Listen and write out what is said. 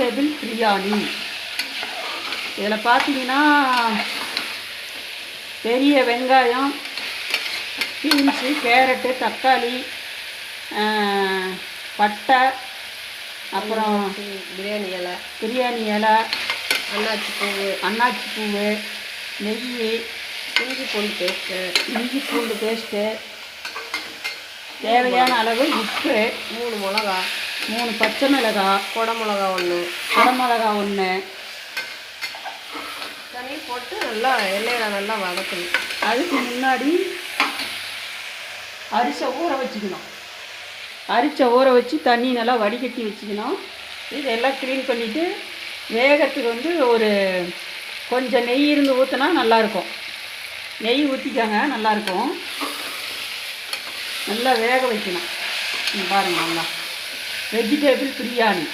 Vegetable biryani இதில் பார்த்தீங்கன்னா பெரிய வெங்காயம் பீன்ஸு கேரட்டு தக்காளி பட்டை அப்புறம் பிரியாணி இலை. பிரியாணி இலை அன்னாச்சி பூவு. அன்னாச்சி பூவு நெய் இஞ்சி பூண்டு பேஸ்ட்டு. இஞ்சி பூண்டு பேஸ்ட்டு தேவையான அளவு உப்பு மூணு மிளகா மூணு பச்சை மிளகா ஒன்று குடமிளகா ஒன்று தண்ணி போட்டு நல்லா எண்ணெயில் நல்லா வதக்கணும். அதுக்கு முன்னாடி அரிசை ஊற வச்சுக்கணும். அரிச்சை ஊற வச்சு தண்ணி நல்லா வடிகட்டி வச்சுக்கணும். இதெல்லாம் க்ளீன் பண்ணிவிட்டு வேகத்துக்கு வந்து ஒரு கொஞ்சம் நெய் இருந்து ஊற்றினா நல்லாயிருக்கும். நெய் ஊற்றிக்காங்க நல்லாயிருக்கும். நல்லா வேக வைக்கணும். இங்க பாருங்க நல்லா. வெஜிடேபிள் பிரியாணி